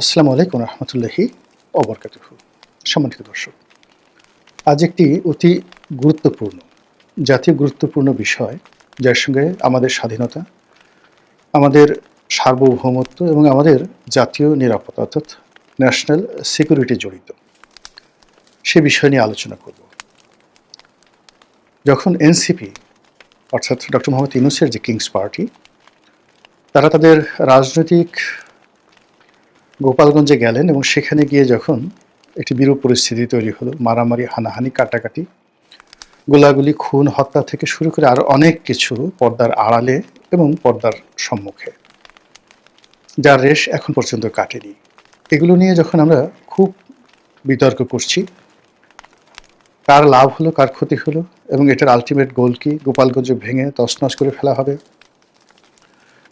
আসসালামু আলাইকুম রহমতুল্লাহি অবরকাতুহ সম্মানিত দর্শক, আজ একটি অতি গুরুত্বপূর্ণ, জাতীয় গুরুত্বপূর্ণ বিষয়, যার সঙ্গে আমাদের স্বাধীনতা, আমাদের সার্বভৌমত্ব এবং আমাদের জাতীয় নিরাপত্তা, অর্থাৎ ন্যাশনাল সিকিউরিটি জড়িত। সে বিষয় নিয়ে আলোচনা করব। যখন এনসিপি, অর্থাৎ ডক্টর মোহাম্মদ ইউনুসের যে কিংস পার্টি, তারা তাদের রাজনৈতিক গোপালগঞ্জে গেলেন এবং সেখানে গিয়ে যখন একটি বিরূপ পরিস্থিতি তৈরি হলো, মারামারি, হানাহানি, কাটাকাটি, গোলাগুলি, খুন, হত্যা থেকে শুরু করে আরও অনেক কিছু পর্দার আড়ালে এবং পর্দার সম্মুখে, যার রেশ এখন পর্যন্ত কাটেনি। এগুলো নিয়ে যখন আমরা খুব বিতর্ক করছি, কার লাভ হলো, কার ক্ষতি হলো, এবং এটার আলটিমেট গোল কি, গোপালগঞ্জ ভেঙে তছনছ করে ফেলা হবে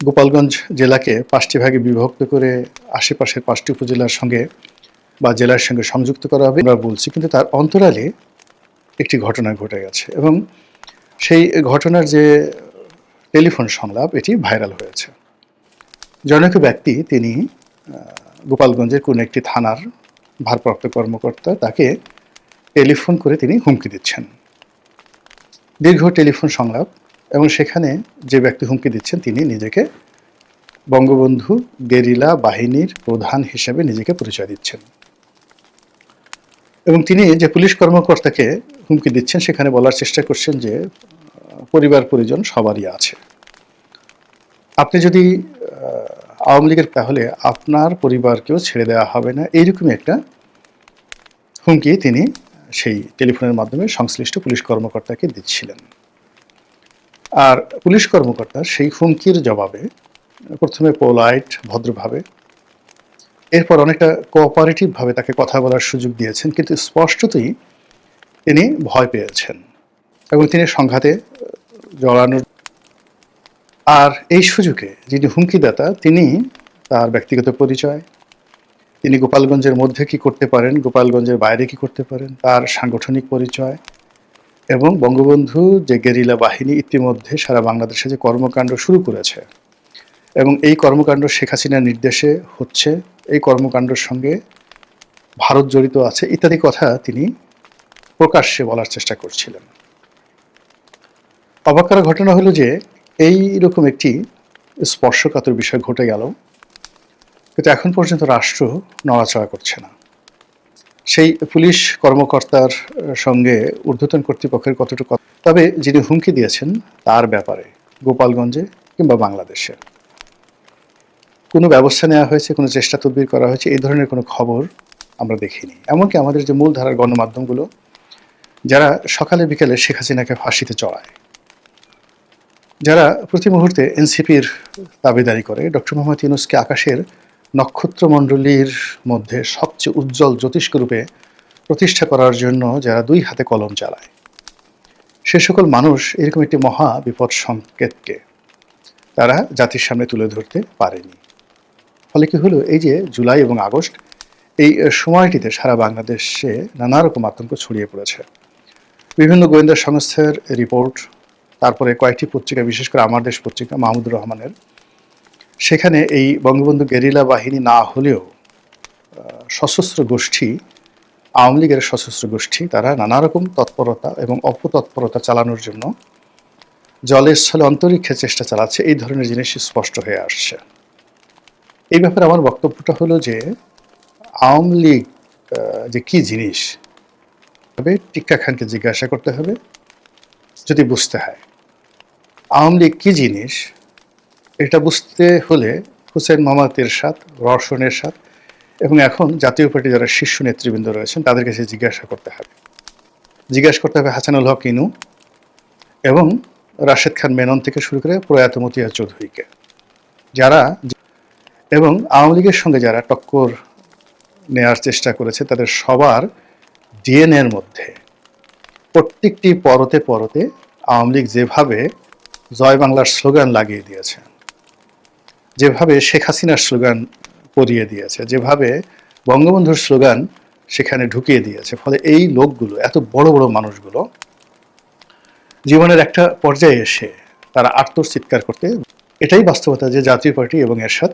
গোপালগঞ্জ জেলাকে পাঁচটি ভাগে বিভক্ত করে আশেপাশের পাঁচটি উপজেলার সঙ্গে বা জেলার সঙ্গে সংযুক্ত করা হবে। আমরা বলছি কিন্তু তার অন্তরালে একটি ঘটনা ঘটে গেছে এবং সেই ঘটনার যে টেলিফোন সংলাপ, এটি ভাইরাল হয়েছে। জনক ব্যক্তি, তিনি গোপালগঞ্জের কোনো একটি থানার ভারপ্রাপ্ত কর্মকর্তা, তাকে টেলিফোন করে তিনি হুমকি দিচ্ছেন। দীর্ঘ টেলিফোন সংলাপ এবং সেখানে যে ব্যক্তি হুমকি দিচ্ছেন, তিনি নিজেকে বঙ্গবন্ধু গেরিলা বাহিনীর প্রধান হিসেবে নিজেকে পরিচয় দিচ্ছেন। এবং তিনি যে পুলিশ কর্মকর্তাকে হুমকি দিচ্ছেন, সেখানে বলার চেষ্টা করছেন যে, পরিবার, পরিজন সবারই আছে। আপনি যদি আওয়ামী লীগের, তাহলে আপনার পরিবারকেও ছেড়ে দেওয়া হবে না। এইরকমই একটা হুমকি তিনি সেই টেলিফোনের মাধ্যমে সংশ্লিষ্ট পুলিশ কর্মকর্তাকে দিচ্ছিলেন। আর পুলিশ কর্মকর্তা সেই হুমকির জবাবে প্রথমে পোলাইট, ভদ্রভাবে, এরপর অনেকটা কোঅপারেটিভভাবে তাকে কথা বলার সুযোগ দিয়েছেন, কিন্তু স্পষ্টতই তিনি ভয় পেয়েছেন এবং তিনি সংঘাতে জড়ানোর আর এই সুযোগে যিনি হুমকিদাতা, তিনি তার ব্যক্তিগত পরিচয়, তিনি গোপালগঞ্জের মধ্যে কি করতে পারেন, গোপালগঞ্জের বাইরে কি করতে পারেন, তার সাংগঠনিক পরিচয় এবং বঙ্গবন্ধু যে গেরিলা বাহিনী ইতিমধ্যে সারা বাংলাদেশে যে কর্মকাণ্ড শুরু করেছে এবং এই কর্মকাণ্ড শেখ হাসিনার নির্দেশে হচ্ছে, এই কর্মকাণ্ডের সঙ্গে ভারত জড়িত আছে ইত্যাদি কথা তিনি প্রকাশ্যে বলার চেষ্টা করছিলেন। অবাক করার ঘটনা হলো যে এই রকম একটি স্পর্শকাতর বিষয় ঘটে গেল, কিন্তু এখন পর্যন্ত রাষ্ট্র নড়াচড়া করছে না। সেই পুলিশ কর্মকর্তার সঙ্গে ঊর্ধ্বতন কর্তৃপক্ষের কতটুকু তবে যিনি হুমকি দিয়েছেন, তার ব্যাপারে গোপালগঞ্জে কিংবা বাংলাদেশে কোনো ব্যবস্থা নেওয়া হয়েছে, কোনো চেষ্টা তদবির করা হয়েছে, এই ধরনের কোনো খবর আমরা দেখিনি। এমনকি আমাদের যে মূলধারার গণমাধ্যমগুলো, যারা সকালে বিকেলে শেখ হাসিনাকে ফাঁসিতে চড়ায়, যারা প্রতি মুহূর্তে এনসিপির দাবিদারি করে, ডক্টর মোহাম্মদ ইউনুসকে আকাশের নক্ষত্রমণ্ডলীর মধ্যে সবচেয়ে উজ্জ্বল জ্যোতিষ্ক রূপে প্রতিষ্ঠা করার জন্য যারা দুই হাতে কলম চালায়। সে সকল মানুষ এরকম একটি মহা বিপদ সংকেতকে তারা জাতির সামনে তুলে ধরতে পারেনি। ফলে কি হলো? এই যে জুলাই এবং আগস্ট, এই সময়টিতে সারা বাংলাদেশে নানা রকম আতঙ্ক ছড়িয়ে পড়েছে। বিভিন্ন গোয়েন্দা সংস্থার রিপোর্ট, তারপরে কয়েকটি পত্রিকা, বিশেষ করে আমার দেশ পত্রিকা মাহমুদুর রহমানের সেখানে এই বঙ্গবন্ধু গেরিলা বাহিনী না হলেও সশস্ত্র গোষ্ঠী, আওয়ামী লীগের সশস্ত্র গোষ্ঠী, তারা নানা রকম তৎপরতা এবং অপতৎপরতা চালানোর জন্য জলের স্থলে অন্তরিক্ষে চেষ্টা চালাচ্ছে। এই ধরনের জিনিস স্পষ্ট হয়ে আসছে। এই ব্যাপারে আমার বক্তব্যটা হলো যে, আওয়ামী লীগ যে কি জিনিস, তবে টিক্কা খানকে জিজ্ঞাসা করতে হবে, যদি বুঝতে হয়। আওয়ামী লীগ কী জিনিস এটা বুঝতে হলে হুসেন মোহাম্মদ এরশাদ, রওশন এরশাদ এবং এখন জাতীয় পার্টি যারা শীর্ষ নেতৃবৃন্দ রয়েছেন তাদের কাছে জিজ্ঞাসা করতে হবে। জিজ্ঞাসা করতে হবে হাসানুল হক ইনু এবং রাশেদ খান মেনন থেকে শুরু করে প্রয়াত মতিয়া চৌধুরীকে। যারা এবং আওয়ামী লীগের সঙ্গে যারা টক্কর নেয়ার চেষ্টা করেছে, তাদের সবার ডিএনএর মধ্যে প্রত্যেকটি পরতে পরতে আওয়ামী লীগ যেভাবে জয় বাংলার স্লোগান লাগিয়ে দিয়েছে যেভাবে শেখ হাসিনার স্লোগান পরিয়ে দিয়েছে, যেভাবে বঙ্গবন্ধুর স্লোগান সেখানে ঢুকিয়ে দিয়েছে, ফলে এই লোকগুলো, এত বড় বড় মানুষগুলো জীবনের একটা পর্যায়ে এসে তারা আত্মচিৎকার করতে, এটাই বাস্তবতা যে জাতীয় পার্টি এবং এরশাদ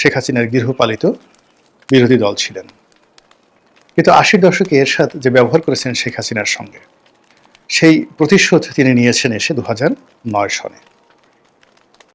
শেখ হাসিনার গৃহপালিত বিরোধী দল ছিলেন। কিন্তু আশির দশকে এরশাদ যে ব্যবহার করেছেন শেখ হাসিনার সঙ্গে, সেই প্রতিশোধ তিনি নিয়েছেন এসে দু নয় সনে।